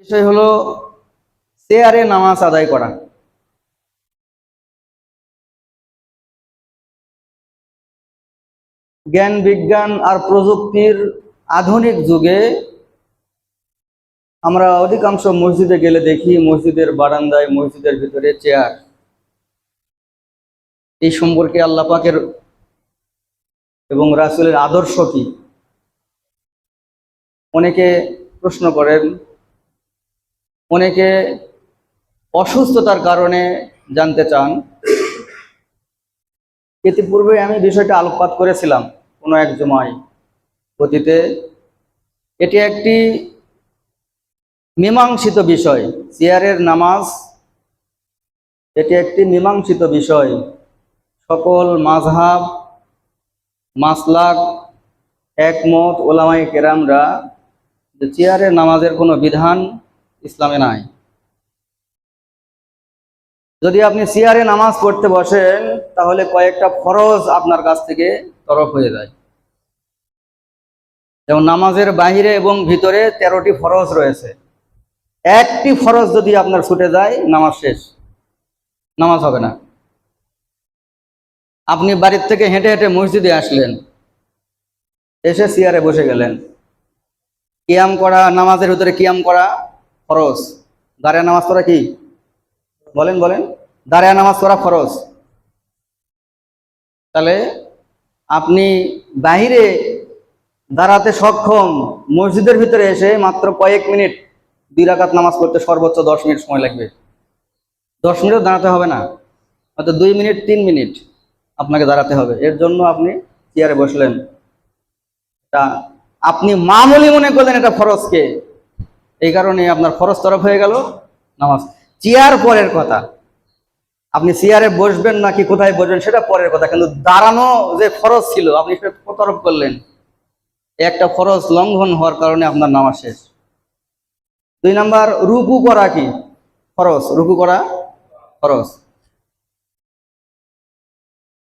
বিষয় হলো চেয়ারে নামাজ আদায় করা। জ্ঞান, বিজ্ঞান আর প্রযুক্তির আধুনিক যুগে আমরা অধিকাংশ মসজিদে গেলে দেখি, মসজিদের বারান্দায়, মসজিদের ভিতরে চেয়ার। এই সম্পর্কে আল্লাহ পাকের এবং রাসুলের আদর্শ কি? অনেকে প্রশ্ন করেন অনেকে অসুস্থতার কারণে জানতে চান। ইতিপূর্বে আমি বিষয়টা আলোকপাত করেছিলাম কোনো এক জমায় অতীতে। এটি একটি মীমাংসিত বিষয়, চেয়ারের নামাজ। এটি একটি মীমাংসিত বিষয়। সকল মাঝহাব মাসলাক, একমত ওলামাই কেরামরা যে চেয়ারের নামাজের কোনো বিধান ইসলামে নাই। যদি আপনি চেয়ারে নামাজ পড়তে বসেন, তাহলে কয়েকটা ফরজ আপনার কাছ থেকে তরফ হয়ে যায়। যেমন নামাজের বাহিরে এবং ভিতরে তেরোটি ফরজ রয়েছে। একটি ফরজ যদি আপনার ছুটে যায়, নামাজ শেষ। নামাজ হবে না। আপনি বাড়ির থেকে হেঁটে হেঁটে মসজিদে আসলেন, এসে চেয়ারে বসে গেলেন। কিয়াম করা, নামাজের ভিতরে কিয়াম করা ফরজ। দাঁড়িয়ে নামাজ পড়া কি? বলেন বলেন। দাঁড়িয়ে নামাজ পড়া ফরজ। তাহলে আপনি বাহিরে দাঁড়াতে সক্ষম মসজিদের ভিতরে এসে মাত্র কয়েক মিনিট দুই রাকাত নামাজ পড়তে সর্বোচ্চ দশ মিনিট সময় লাগবে। দশ মিনিটও দাঁড়াতে হবে না। হয়তো দুই মিনিট, তিন মিনিট আপনাকে দাঁড়াতে হবে। এর জন্য আপনি চেয়ারে বসলেন। তা আপনি মামুলি মনে করলেন এটা ফরজকে। এই কারণে আপনার খরচ তরফ হয়ে গেল। নামাজ। চেয়ার পরের কথা। আপনি চেয়ারে বসবেন নাকি কোথায় বসবেন সেটা পরের কথা, কিন্তু দাঁড়ানো যে ফরজ ছিল, আপনি সেটা তরফ করলেন। একটা ফরজ লঙ্ঘন হওয়ার কারণে আপনার নামাজ শেষ। দুই নাম্বার, রুকু করা কি? ফরজ রুকু করা ফরজ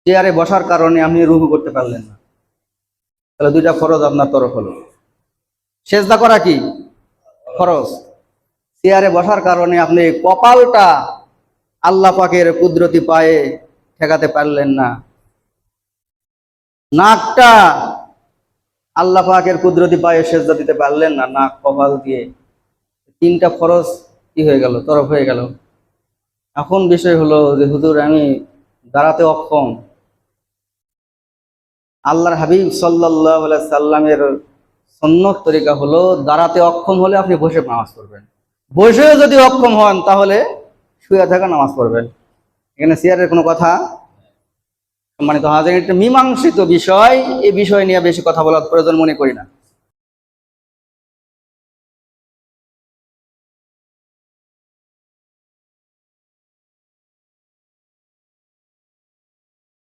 চেয়ারে বসার কারণে আপনি রুকু করতে পারলেন না। তাহলে দুইটা ফরজ আপনার তরফ হলো। সেজদা করা কি? ফরজ চেয়ারে বসার কারণে আপনি কপালটা আল্লাহ পাকের কুদরতি পায়ে ঠেকাতে পারলেন না। নাকটা আল্লাহ পাকের কুদরতি পায়ে সেজদা দিতে পারলেন না, নাক, কপাল দিয়ে। তিনটা খরচ কি হয়ে গেল? তরফ হয়ে গেল। এখন বিষয় হলো যে, হুজুর, আমি দাঁড়াতে অক্ষম। আল্লাহর হাবিব সাল্লাহ সাল্লামের সন্ন্যত তরিকা হলো দাঁড়াতে অক্ষম হলে আপনি বসে নামাজ পড়বেন। বসেও যদি অক্ষম হন তাহলে শুয়ে থাকা নামাজ পড়বেন। এখানে সিয়ারের কোনো কথা? মানে তো হাজার একটা মীমাংসিত বিষয়, এই বিষয় নিয়ে বেশি কথা বলার প্রয়োজন মনে করি না।